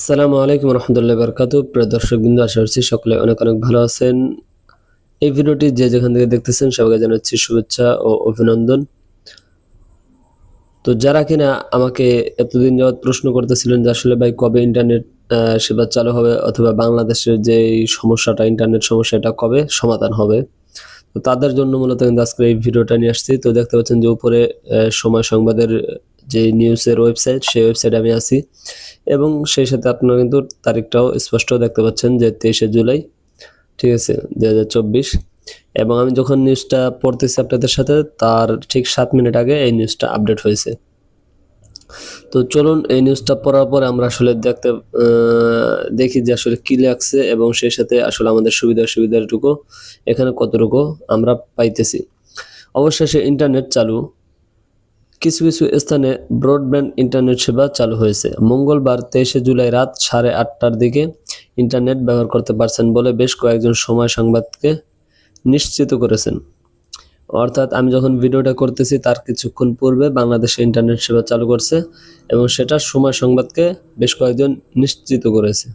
আসসালামু আলাইকুম রহমতুল্লাহ বরকাত। প্রিয় দর্শক বিন্দু আশা করছি সকলে অনেক অনেক ভালো আছেন। এই ভিডিওটি যে যেখান থেকে দেখতেছেন, সবাইকে জানাচ্ছি শুভেচ্ছা ও অভিনন্দন। তো যারা কিনা আমাকে এতদিন যাবৎ প্রশ্ন করতেছিলেন যে আসলে ভাই কবে ইন্টারনেট সেবা চালু হবে অথবা বাংলাদেশের যে সমস্যাটা, ইন্টারনেট সমস্যাটা কবে সমাধান হবে, তো তাদের জন্য মূলত কিন্তু আজকে এই ভিডিওটা নিয়ে আসছি। তো দেখতে পাচ্ছেন যে উপরে সময় সংবাদের যে নিউজের ওয়েবসাইট সেই ওয়েবসাইটে আমি আছি। এবং সেই সাথে আপনারা কিন্তু তারিখটাও স্পষ্ট দেখতে পাচ্ছেন যে তেইশে জুলাই, ঠিক আছে, দুই হাজার চব্বিশ। এবং আমি যখন নিউজটা পড়তেছি আপনাদের সাথে, তার ঠিক সাত মিনিট আগে এই নিউজটা আপডেট হয়েছে। তো চলুন এই নিউজটা পড়ার পর আমরা আসলে দেখতে দেখি যে আসলে কী লাগছে এবং সেই সাথে আসলে আমাদের সুবিধা সুবিধাটুকু এখানে কতটুকু আমরা পাইতেছি। অবশেষে ইন্টারনেট চালু। কিছু কিছু স্থানে ব্রডব্যান্ড ইন্টারনেট সেবা চালু হয়েছে। মঙ্গলবার তেইশে জুলাই রাত সাড়ে আটটার দিকে ইন্টারনেট ব্যবহার করতে পারছেন বলে বেশ কয়েকজন সময় সংবাদকে নিশ্চিত করেছেন। অর্থাৎ আমি যখন ভিডিওটা করতেছি, তার কিছুক্ষণ পূর্বে বাংলাদেশে ইন্টারনেট সেবা চালু করছে এবং সেটা সময় সংবাদকে বেশ কয়েকজন নিশ্চিত করেছে।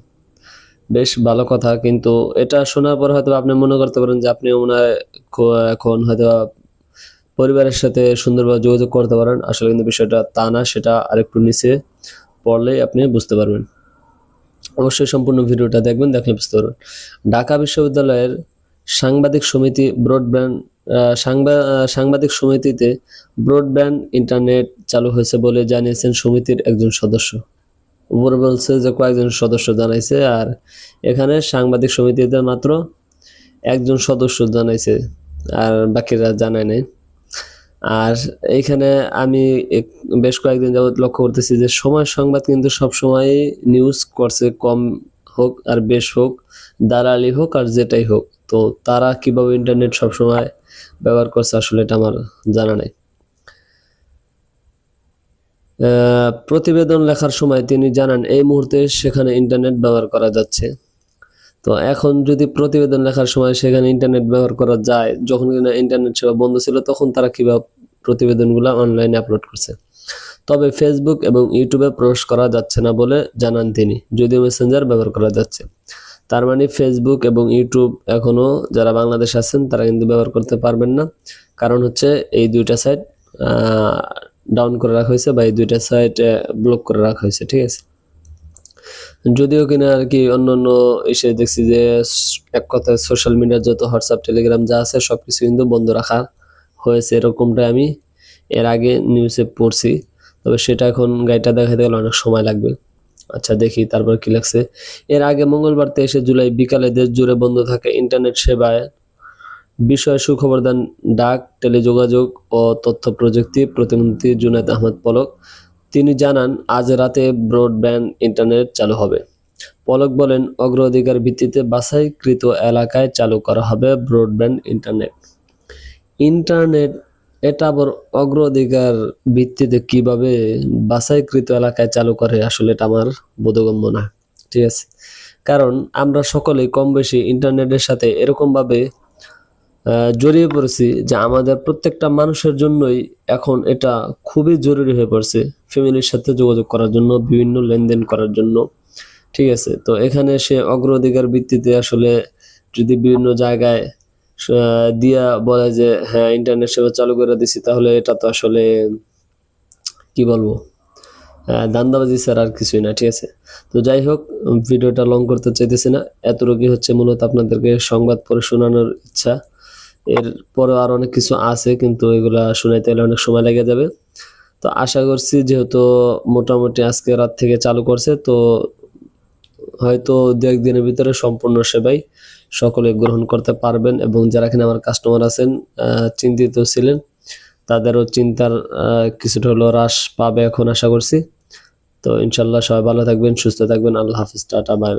বেশ ভালো কথা, কিন্তু এটা শোনার পর হয়তো আপনি মনে করতে পারেন যে আপনি হয় এখন হয়তো পরিবারের সাথে সুন্দরভাবে যোগাযোগ করতে পারেন। আসলে কিন্তু বিষয়টা তা না, সেটা আরেকটু নিচে পড়লেই আপনি বুঝতে পারবেন। অবশ্যই সম্পূর্ণ ভিডিওটা দেখবেন, দেখলে বুঝতে পারবেন। ঢাকা বিশ্ববিদ্যালয়ের সাংবাদিক সমিতি ব্রডব্যান্ড সাংবাদিক সমিতিতে ব্রডব্যান্ড ইন্টারনেট চালু হয়েছে বলে জানিয়েছেন সমিতির একজন সদস্য। উপরে বলছে যে কয়েকজন সদস্য জানাইছে আর এখানে সাংবাদিক সমিতিতে মাত্র একজন সদস্য জানাইছে আর বাকিরা জানায় নাই। আর এইখানে আমি বেশ কয়েকদিন যাবত লক্ষ্য করতেছি যে সময় সংবাদ কিন্তু সব সময় নিউজ করছে, কম হোক আর বেশ হোক, দালালি হোক আর যেটাই হোক। তো তারা কীভাবে ইন্টারনেট সব সময় ব্যবহার করছে আসলে এটা আমার জানা নাই। প্রতিবেদন লেখার সময় তিনি জানান, এই মুহূর্তে সেখানে ইন্টারনেট ব্যবহার করা যাচ্ছে। তো এখন যদি প্রতিবেদন লেখার সময় সেখানে ইন্টারনেট ব্যবহার করা যায়, যখন কিনা ইন্টারনেট সেবা বন্ধ ছিল, তখন তারা কীভাবে প্রতিবেদনগুলো অনলাইনে আপলোড করছে। তবে ফেসবুক এবং ইউটিউবে প্রবেশ করা যাচ্ছে না বলে জানান তিনি, যদিও মেসেঞ্জার ব্যবহার করা যাচ্ছে। তার মানে ফেসবুক এবং ইউটিউব এখনও যারা বাংলাদেশ আছেন, তারা কিন্তু ব্যবহার করতে পারবেন না। কারণ হচ্ছে এই দুইটা সাইট ডাউন করে রাখা হয়েছে বা এই দুইটা সাইট ব্লক করে রাখা হয়েছে, ঠিক আছে? যদিও কিনা আর কি অন্য অন্য এসে দেখছি যে এক কথায় সোশ্যাল মিডিয়ার যত হোয়াটসঅ্যাপ টেলিগ্রাম যা আছে সব কিছু কিন্তু বন্ধ রাখা হয়েছে এরকমটা আমি এর আগে নিউজে পড়ছি। তবে সেটা এখন গাড়িটা দেখাতে গেলে অনেক সময় লাগবে। আচ্ছা দেখি তারপর কি লাগছে। এর আগে মঙ্গলবার তেইশে জুলাই বিকালে দেশ জুড়ে বন্ধ থাকে ইন্টারনেট সেবায়। বিষয়ে সুখবর দেন ডাক, টেলিযোগাযোগ ও তথ্য প্রযুক্তি প্রতিমন্ত্রী জুনায়দ আহমদ পলক। তিনি জানান, আজ রাতে ব্রডব্যান্ড ইন্টারনেট চালু হবে। পলক বলেন, অগ্রাধিকার ভিত্তিতে বাছাইকৃত এলাকায় চালু করা হবে ব্রডব্যান্ড ইন্টারনেট ইন্টারনেট এটা আবার অগ্রাধিকার ভিত্তিতে কীভাবে বাছাইকৃত এলাকায় চালু করে, আসলে এটা আমার বোধগম্য না। ঠিক আছে? কারণ আমরা সকলেই কম বেশি ইন্টারনেটের সাথে এরকমভাবে জড়িয়ে পড়েছি যে আমাদের প্রত্যেকটা মানুষের জন্যই এখন এটা খুবই জরুরি হয়ে পড়ছে ফ্যামিলির সাথে যোগাযোগ করার জন্য, বিভিন্ন লেনদেন করার জন্য। ঠিক আছে? তো এখানে সে অগ্রাধিকার ভিত্তিতে আসলে যদি বিভিন্ন জায়গায় দিয়া বলে যে হ্যাঁ ইন্টারনেট সেবা চালু করে দিছি তাহলে এটা তো আসলে কি বলব? আহ, ধান্দাবাজি স্যার আর কিছুই না ঠিক আছে? তো যাই হোক ভিডিওটা লং করতে চাইতেছি না। এত রোগী হচ্ছে মূলত আপনাদেরকে সংবাদ পড়ে শোনানোর ইচ্ছা। এর পরে আর অনেক কিছু আছে কিন্তু এগুলা শোনাইতে গেলে অনেক সময় লেগে যাবে। তো আশা করছি যেহেতু মোটামুটি আজকে রাত থেকে চালু করছে তো হয়তো দু একদিনের ভিতরে সম্পূর্ণ সেবাই সকলে গ্রহণ করতে পারবেন এবং যারা কিনা আমার কাস্টমার আছেন চিন্তিত ছিলেন, তাদেরও চিন্তার কিছুটা হলো হ্রাস পাবে এখন আশা করছি। তো ইনশাল্লাহ সবাই ভালো থাকবেন, সুস্থ থাকবেন। আল্লাহ হাফিজ, টাটা বাই